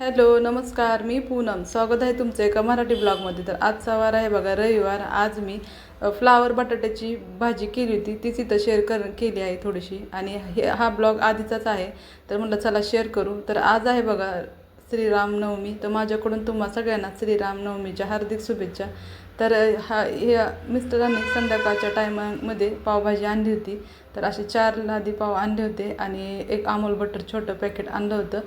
Hello नमस्कार मी पूनम. स्वागत आहे तुमचं एका मराठी ब्लॉगमध्ये. तर आजचा वार आहे बघा रविवार. आज मी फ्लावर बटाट्याची भाजी केली होती. तीच इथं शेअर कर केली आहे थोडीशी. आणि हे हा ब्लॉग आधीचाच आहे. तर म्हटलं चला शेअर करू. तर आज आहे बघा श्रीरामनवमी. तर माझ्याकडून तुम्हा सगळ्यांना श्रीरामनवमीच्या हार्दिक शुभेच्छा. तर हा हे मिस्टरांनी संध्याकाळच्या टायमामध्ये पावभाजी आणली होती. तर असे चार लादी पाव आणले होते. आणि एक अमोल बटर छोटं पॅकेट आणलं होतं.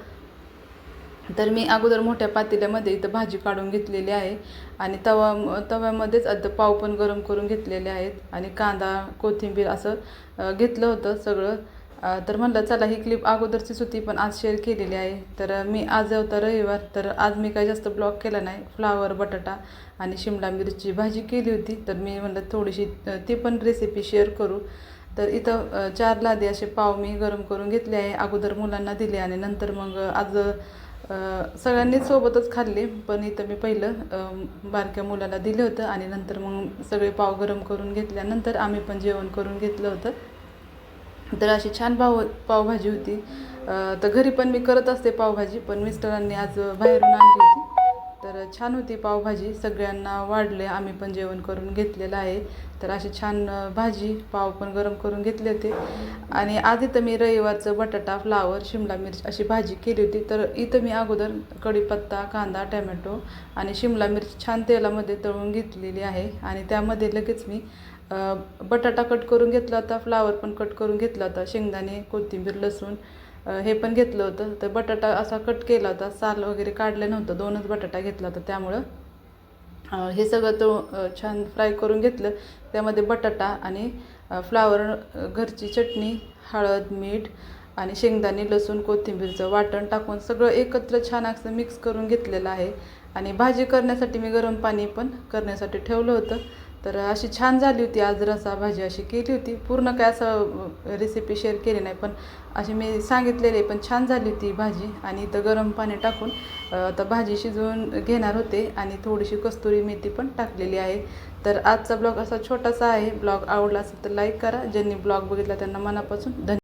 तर मी अगोदर मोठ्या पातेल्यामध्ये इथं भाजी काढून घेतलेली आहे. आणि तवा तव्यामध्येच आता पाव पण गरम करून घेतलेले आहेत. आणि कांदा कोथिंबीर असं घेतलं होतं सगळं. तर म्हणलं चला ही क्लिप अगोदरची सुती पण आज शेअर केलेली आहे. तर मी आज होता रविवार. तर आज मी काही जास्त ब्लॉक केला नाही. फ्लावर बटाटा आणि शिमला मिरची भाजी केली होती. तर मी म्हणलं थोडीशी ती पण रेसिपी शेअर करू. तर इथं चार लादी असे पाव मी गरम करून घेतले आहे. अगोदर मुलांना दिले आणि नंतर मग आज सगळ्यांनीच सोबतच खाल्ले पण इथं मी पहिलं बारक्या मुलाला दिलं होतं आणि नंतर मग सगळे पाव गरम करून घेतल्यानंतर आम्ही पण जेवण करून घेतलं होतं. तर अशी छान पाव पावभाजी होती. तर घरी पण मी करत असते पावभाजी पण मिस्टरांनी आज बाहेरून आणली होती. तर छान होती पावभाजी. सगळ्यांना वाढले. आम्ही पण जेवण करून घेतलेलं आहे. तर अशी छान भाजी पाव पण गरम करून घेतले होते. आणि आज इथं मी रविवारचं बटाटा फ्लावर शिमला मिरची अशी भाजी केली होती. तर इथं मी अगोदर कढीपत्ता कांदा टॅमॅटो आणि शिमला मिरची छान तेलामध्ये तळून घेतलेली आहे. आणि त्यामध्ये लगेच मी बटाटा कट करून घेतला होता. फ्लावर पण कट करून घेतला होता. शेंगदाणे कोथिंबीर लसूण हे पण घेतलं होतं. तर बटाटा असा कट केला होता. साल वगैरे काढलं नव्हतं. दोनच बटाटा घेतला होता त्यामुळं. हे सगळं तो छान फ्राय करून घेतलं. त्यामध्ये बटाटा आणि फ्लावर घरची चटणी हळद मीठ आणि शेंगदाणे लसूण कोथिंबीरचं वाटण टाकून सगळं एकत्र छान असं मिक्स करून घेतलेलं आहे. आणि भाजी करण्यासाठी मी गरम पाणी पण करण्यासाठी ठेवलं होतं. तर अशी छान झाली होती आज रसा भाजी अशी केली होती. पूर्ण काय असं रेसिपी शेअर केली नाही पण अशी मी सांगितलेली आहे पण छान झाली होती भाजी. आणि इथं गरम पाणी टाकून आता भाजी शिजवून घेणार होते आणि थोडीशी कस्तुरी मेथी पण टाकलेली आहे. तर आजचा ब्लॉग असा छोटासा आहे. ब्लॉग आवडला असेल तर लाईक करा. ज्यांनी ब्लॉग बघितला त्यांना मनापासून धन्यवाद.